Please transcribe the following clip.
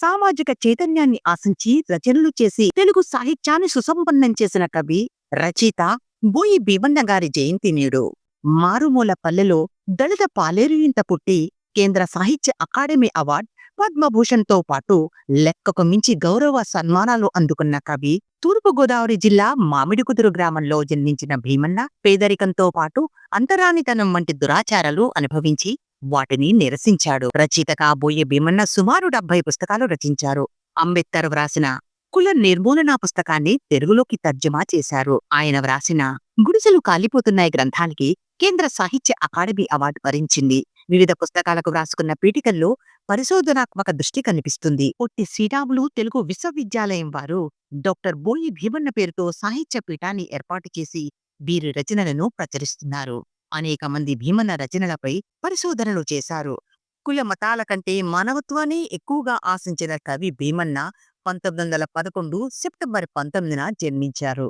సామాజిక చైతన్యాన్ని ఆశించి రచనలు చేసి తెలుగు సాహిత్యాన్ని సుసంపన్నం చేసిన కవి రచయిత బోయి భీమన్న గారి జయంతి నేడు. మారుమూల పల్లెలో దళిత పాలేరు ఇంత పుట్టి కేంద్ర సాహిత్య అకాడమీ అవార్డ్ పద్మభూషణ్తో పాటు లెక్కకు మించి గౌరవ సన్మానాలు అందుకున్న కవి తూర్పుగోదావరి జిల్లా మామిడికుదురు గ్రామంలో జన్మించిన భీమన్న పేదరికంతో పాటు అంతరానితనం వంటి దురాచారాలు అనుభవించి వాటిని నిరసించాడు. రచయిత కాబోయే భీమన్న సుమారు డెబ్బై పుస్తకాలు రచించారు. అంబేద్కర్ వ్రాసిన కుల నిర్మూలనా పుస్తకాన్ని తెలుగులోకి తర్జుమా చేశారు. ఆయన వ్రాసిన గుడిసెలు కాలిపోతున్నాయి గ్రంథానికి కేంద్ర సాహిత్య అకాడమీ అవార్డు వరించింది. వివిధ పుస్తకాలకు వ్రాసుకున్న పీఠికల్లో పరిశోధనాత్మక దృష్టి కనిపిస్తుంది. పొట్టి శ్రీరాములు తెలుగు విశ్వవిద్యాలయం వారు డాక్టర్ బోయి భీమన్న పేరుతో సాహిత్య పీఠాన్ని ఏర్పాటు చేసి వీరి రచనలను ప్రచురిస్తున్నారు. అనేక మంది భీమన్న రచనలపై పరిశోధనలు చేశారు. కుల మతాల కంటే మానవత్వాన్ని ఎక్కువగా ఆశించిన కవి భీమన్న పంతొమ్మిది వందల పదకొండు సెప్టెంబర్ పంతొమ్మిదిన జన్మించారు.